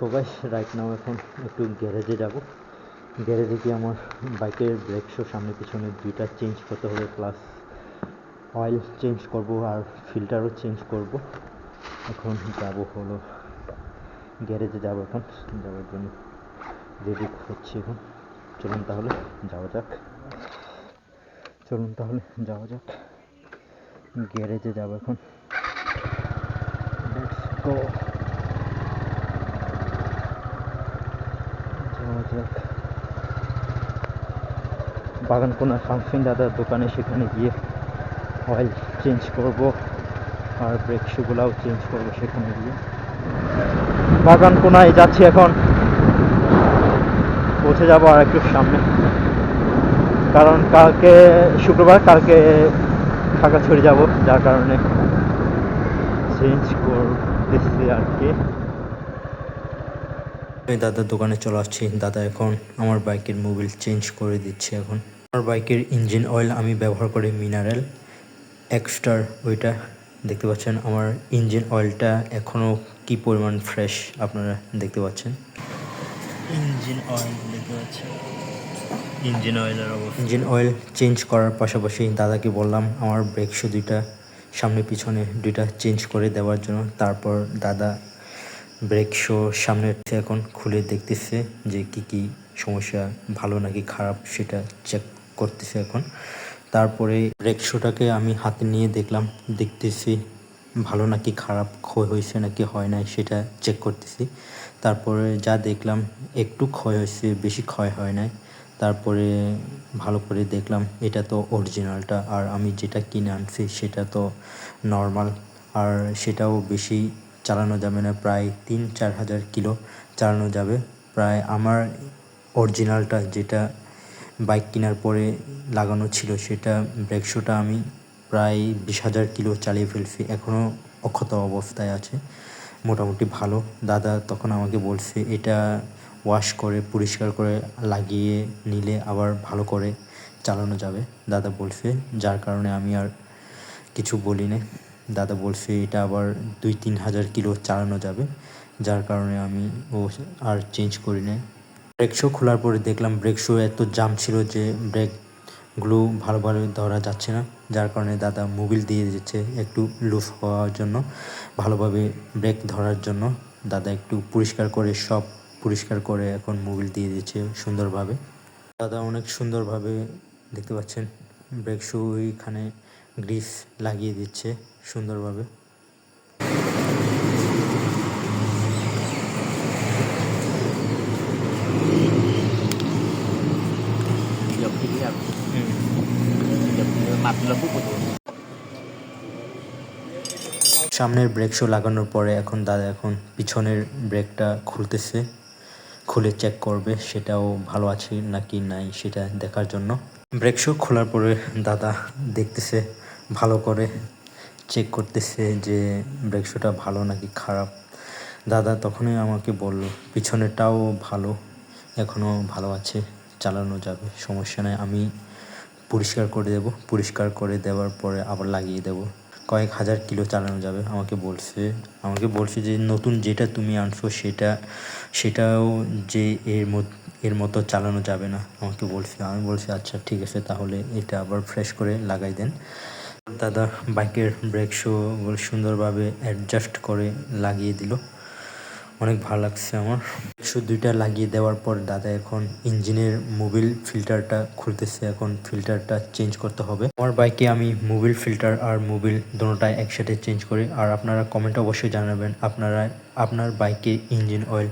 সবাই right now এখন একটু গ্যারেজে যাব। গ্যারেজে গিয়ে আমার বাইকের ব্রেক সামনে পিছনে দুইটা চেঞ্জ করতে হবে প্লাস অয়েল চেঞ্জ করব আর ফিল্টারও চেঞ্জ করব। এখন যাব হলো গ্যারেজে যাব এখন, যাওয়ার জন্য রেডি হচ্ছে এখন। চলুন তাহলে যাওয়া যাক। চলুন তাহলে যাওয়া যাক। গ্যারেজে যাব এখন। Go. যাওয়া যাক বাগানকোনা ফাংশন দাদার দোকানে সেখানে গিয়ে অয়েল চেঞ্জ করব, আর ব্রেক শুগুলাও চেঞ্জ করব সেখানে গিয়ে। বাগানকোনায় যাচ্ছি এখন। পৌঁছে যাব আর একটু সামনে। কারণ কালকে শুক্রবার, কালকে খাগড়াছড়ি যাব, যার কারণে চেঞ্জ করতেছি আর কি। আমি দাদার দোকানে চলে আসছি। দাদা এখন আমার বাইকের মোবিল চেঞ্জ করে দিচ্ছে এখন। আমার বাইকের ইঞ্জিন অয়েল আমি ব্যবহার করি মিনারেল। এক্সট্রার ওইটা দেখতে পাচ্ছেন আমার ইঞ্জিন অয়েলটা এখনও কি পরিমাণ ফ্রেশ আপনারা দেখতে পাচ্ছেন? ইঞ্জিন অয়েল দেখতে পাচ্ছেন। ইঞ্জিন অয়েলের অবস্থা। ইঞ্জিন অয়েল চেঞ্জ করার পাশাপাশি দাদাকে বললাম আমার ব্রেক শু দুইটা সামনে পিছনে দুইটা চেঞ্জ করে দেওয়ার জন্য। তারপর দাদা ব্রেক শো সামনে এখন খুলে দেখতেছে যে কি কি সমস্যা ভালো নাকি খারাপ সেটা চেক করতেছে এখন। তারপরে ব্রেক শোটাকে আমি হাতে নিয়ে দেখলাম, দেখতেছি ভালো নাকি খারাপ, ক্ষয় হয়েছে নাকি হয় নাই সেটা চেক করতেছি। তারপরে যা দেখলাম, একটু ক্ষয় হয়েছে, বেশি ক্ষয় হয় নাই। তারপরে ভালো করে দেখলাম, এটা তো অরিজিনালটা আর আমি যেটা কিনে আনছি সেটা তো নর্মাল আর সেটাও বেশি চালানো যাবে না, প্রায় তিন চার হাজার কিলো চালানো যাবে। প্রায় আমার অরিজিনালটা যেটা বাইক কেনার পরে লাগানো ছিল সেটা, ব্রেক শোটা আমি প্রায় বিশ হাজার কিলো চালিয়ে ফেলছি এখনও অক্ষত অবস্থায় আছে, মোটামুটি ভালো। দাদা তখন আমাকে বলছে, এটা ওয়াশ করে, পরিষ্কার করে লাগিয়ে নিলে আবার ভালো করে চালানো যাবে। দাদা বলছে, যার কারণে আমি আর কিছু বলি না দাদা বলছে, এটা আবার দুই তিন হাজার কিলো চালানো যাবে। যার কারণে আমি ও আর চেঞ্জ করি না ব্রেক শো খোলার পরে দেখলাম ব্রেক শো এত জাম ছিল যে ব্রেকগুলো ভালোভাবে ধরা যাচ্ছে না। যার কারণে দাদা মোবিল দিয়ে দিচ্ছে একটু লুজ হওয়ার জন্য, ভালোভাবে ব্রেক ধরার জন্য। দাদা একটু পরিষ্কার করে, সব পরিষ্কার করে এখন মোবিল দিয়ে দিচ্ছে সুন্দরভাবে। দাদা অনেক সুন্দরভাবে দেখতে পাচ্ছেন ব্রেক শু ওইখানে গ্রিস লাগিয়ে দিচ্ছে সুন্দরভাবে। সামনের ব্রেক শো লাগানোর পরে এখন দাদা এখন পিছনের ব্রেকটা খুলতেছে, খুলে চেক করবে সেটাও ভালো আছে নাকি নাই সেটা দেখার জন্য। ব্রেক শো খোলার পরে দাদা দেখতেছে, ভালো করে চেক করতেছে যে ব্রেক শোটা ভালো নাকি খারাপ। দাদা তখনই আমাকে বলল, পিছনেরটাও ভালো এখনও ভালো আছে, চালানো যাবে, সমস্যা নেই, আমি পরিষ্কার করে দেব। পরিষ্কার করে দেওয়ার পরে আবার লাগিয়ে দেব। কয়েক হাজার কিলো চালানো যাবে। আমাকে বলছে আমাকে বলছে যে, নতুন যেটা তুমি আনছো, সেটা, সেটাও যে এর মত, এর মতো চালানো যাবে না। আমাকে বলছে, আমি বলছি আচ্ছা ঠিক আছে, তাহলে এটা আবার ফ্রেশ করে লাগাই দেন। দাদা বাইকের ব্রেক শো সুন্দরভাবে অ্যাডজাস্ট করে লাগিয়ে দিল। অনেক ভালো লাগছে আমার। শো দুইটা লাগিয়ে দেওয়ার পর দাদা এখন ইঞ্জিনের মোবিল ফিল্টারটা খুলতেছে। এখন ফিল্টারটা চেঞ্জ করতে হবে। আমার বাইকে আমি মোবিল ফিল্টার আর মোবিল দুটোটাই একসাথে চেঞ্জ করি। আর আপনারা কমেন্টে অবশ্যই জানাবেন, আপনারা, আপনার বাইকের ইঞ্জিন অয়েল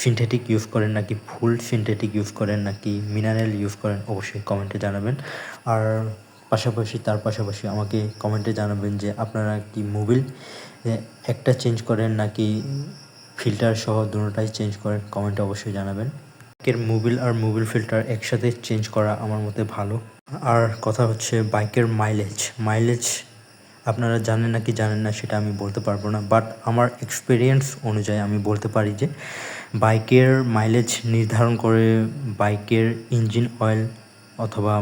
সিনথেটিক ইউজ করেন নাকি ফুল সিনথেটিক ইউজ করেন নাকি মিনারেল ইউজ করেন অবশ্যই কমেন্টে জানাবেন। আর পাশাপাশি, তার পাশাপাশি আমাকে কমেন্টে জানাবেন যে আপনারা কি মোবিল একটা চেঞ্জ করেন নাকি ফিল্টার সহ দুটোটাই চেঞ্জ করেন কমেন্টে অবশ্যই জানাবেন। বাইকের মোবিল আর মোবিল ফিল্টার একসাথে চেঞ্জ করা আমার মতে ভালো। আর কথা হচ্ছে বাইকের মাইলেজ মাইলেজ আপনারা জানেন নাকি জানেন না সেটা আমি বলতে পারব না বাট আমার এক্সপিরিয়েন্স অনুযায়ী আমি বলতে পারি যে বাইকের মাইলেজ নির্ধারণ করে বাইকের ইঞ্জিন অয়েল অথবা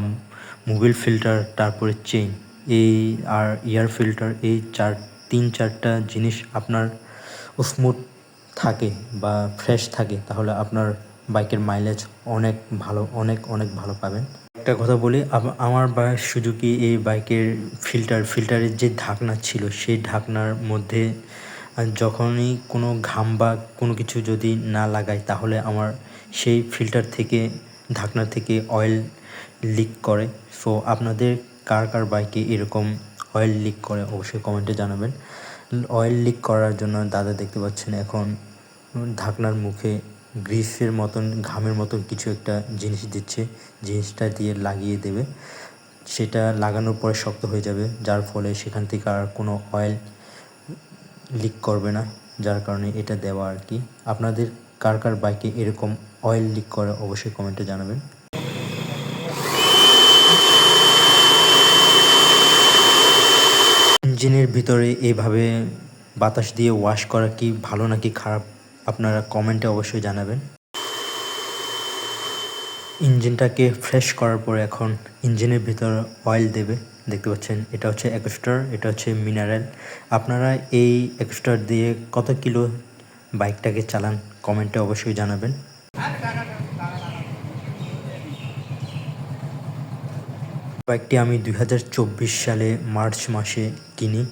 মোবিল ফিল্টার তারপরে চেইন এই আর এয়ার ফিল্টার এই চার, তিন, চারটা জিনিস আপনার স্মুথ থাকে বা ফ্রেশ থাকে, তাহলে আপনার বাইকের মাইলেজ অনেক ভালো, অনেক অনেক ভালো পাবেন। একটা কথা বলি আমার বা সুজুকি এই বাইকের ফিল্টার ফিল্টারের যে ঢাকনা ছিল, সেই ঢাকনার মধ্যে যখনই কোনো ঘাম বা কোনো কিছু যদি না লাগাই, তাহলে আমার সেই ফিল্টার থেকে, ঢাকনা থেকে অয়েল লিক করে। সো আপনাদের কার কার বাইকে এরকম অয়েল লিক করে, অবশ্যই কমেন্টে জানাবেন। অয়েল লিক করার জন্য দাদা দেখতে পাচ্ছেন এখন ঢাকনার মুখে গ্রিসের মতন, ঘামের মতন কিছু একটা জিনিস দিচ্ছে, জিনিসটা দিয়ে লাগিয়ে দেবে। সেটা লাগানোর পরে শক্ত হয়ে যাবে, যার ফলে সেখান থেকে আর কোনো অয়েল লিক করবে না, যার কারণে এটা দেওয়া আর কি। আপনাদের কার কার বাইকে এরকম অয়েল লিক করে অবশ্যই কমেন্টে জানাবেন। ইঞ্জিনের ভিতরে এইভাবে বাতাস দিয়ে ওয়াশ করা কি ভালো নাকি খারাপ? আপনারা কমেন্টে অবশ্যই জানাবেন। ইঞ্জিনটাকে ফ্রেশ করার পরে এখন ইঞ্জিনের ভিতরে অয়েল দেবে। দেখতে পাচ্ছেন, এটা হচ্ছে এক্সট্রার, এটা হচ্ছে মিনারেল আপনারা এই এক্সট্রার দিয়ে কত কিলো বাইকটাকে চালান কমেন্টে অবশ্যই জানাবেন। বাইকটি আমি দু হাজার চব্বিশ সালে মার্চ মাসে কিনি।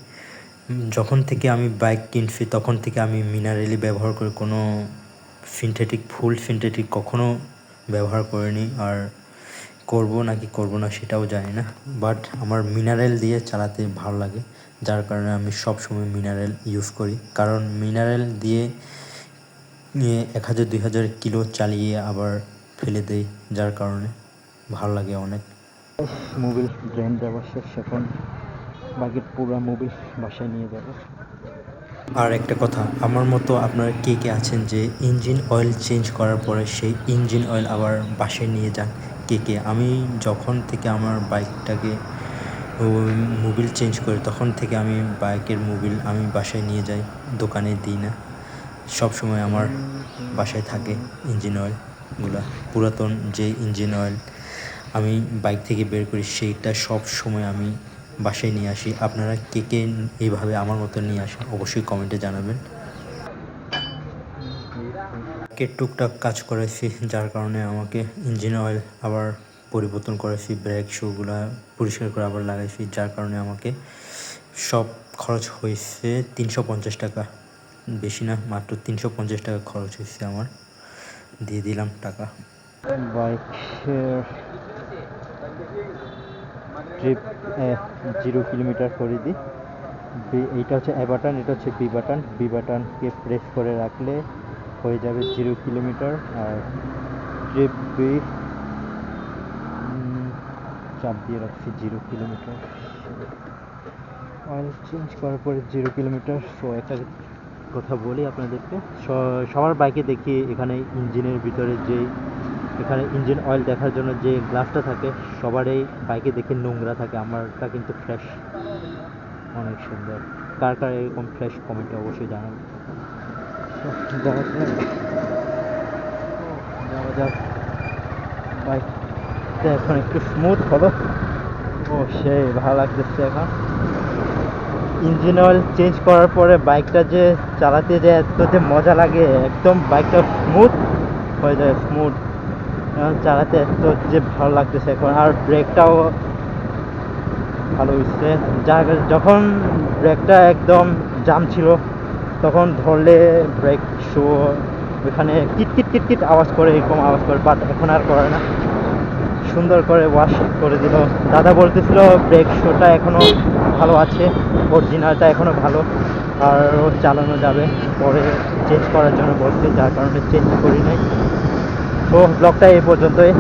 যখন থেকে আমি বাইক কিনছি, তখন থেকে আমি মিনারেলি ব্যবহার করে কোনো সিনথেটিক ফুল সিনথেটিক কখনো ব্যবহার করিনি। আর করব নাকি করব না সেটাও জানি না। বাট আমার মিনারেল দিয়ে চালাতে ভালো লাগে, যার কারণে আমি সব সময় মিনারেল ইউজ করি। কারণ মিনারেল দিয়ে নিয়ে এক হাজার, দুই হাজার কিলো চালিয়ে আবার ফেলে দেই, যার কারণে ভালো লাগে অনেক। মোবিল দেওয়া শেষ এখন। বাকির পুরো মোবিল বাসায় নিয়ে যাব। আর একটা কথা, আমার মতো আপনারা কে কে আছেন যে ইঞ্জিন অয়েল চেঞ্জ করার পরে সেই ইঞ্জিন অয়েল আবার বাসায় নিয়ে যান? কে কে? আমি যখন থেকে আমার বাইকটাকে মোবিল চেঞ্জ করি, তখন থেকে আমি বাইকের মোবিল আমি বাসায় নিয়ে যাই, দোকানে দিই না। সব সময় আমার বাসায় থাকে ইঞ্জিন অয়েলগুলো পুরাতন যে ইঞ্জিন অয়েল আমি বাইক থেকে বের করি, সেইটা সব সময় আমি বাসায় নিয়ে আসি। আপনারা কে কে এইভাবে আমার মতো নিয়ে আসেন অবশ্যই কমেন্টে জানাবেন। কে টুকটাক কাজ করেছি, যার কারণে আমাকে ইঞ্জিন অয়েল আবার পরিবর্তন করেছি ব্রেক শুগুলা পরিষ্কার করে আবার লাগাইছি, যার কারণে আমাকে সব খরচ হয়েছে তিনশো পঞ্চাশ টাকা। বেশি না, মাত্র তিনশো পঞ্চাশ টাকা খরচ হয়েছে আমার। দিয়ে দিলাম টাকা। বাইকের ট্রিপ জিরো কিলোমিটার করে দিই। এইটা হচ্ছে এ বাটন এটা হচ্ছে বি বাটন বি বাটনকে প্রেস করে রাখলে হয়ে যাবে জিরো কিলোমিটার। আর ট্রিপ বি চাপ দিয়ে রাখছি জিরো কিলোমিটার। অয়েল চেঞ্জ করার পরে জিরো কিলোমিটার। সো একটা কথা বলি আপনাদেরকে। সবার বাইকে দেখি এখানে ইঞ্জিনের ভিতরে যে এখানে ইঞ্জিন অয়েল দেখার জন্য যে গ্লাসটা থাকে সবারই বাইকে দেখে নোংরা থাকে। আমারটা কিন্তু ফ্রেশ অনেক সুন্দর। কার কার এরকম ফ্রেশ কমেন্টে অবশ্যই জানাবেন। So, যাওয়া যাক। বাইকটা এখন একটু স্মুথ হলো ও সেই ভালো লাগতেছে এখন। ইঞ্জিন অয়েল চেঞ্জ করার পরে বাইকটা যে চালাতে যে এত যে মজা লাগে একদম বাইকটা স্মুথ হয়ে যায় স্মুথ এখন চালাতে এত যে ভালো লাগতেছে এখন। আর ব্রেকটাও ভালো হচ্ছে যার যখন ব্রেকটা একদম জাম ছিল, তখন ধরলে ব্রেক শো ওইখানে কিটকিট কিটকিট আওয়াজ করে, এরকম আওয়াজ করে বাট এখন আর করে না। সুন্দর করে ওয়াশ করে দিল। দাদা বলতেছিল, ব্রেক শোটা এখনও ভালো আছে অরিজিনালটা এখনও ভালো, আর চালানো যাবে। পরে চেঞ্জ করার জন্য বলছে, যার কারণে চেঞ্জ করি নাই। তো ব্লগটা এই পর্যন্তই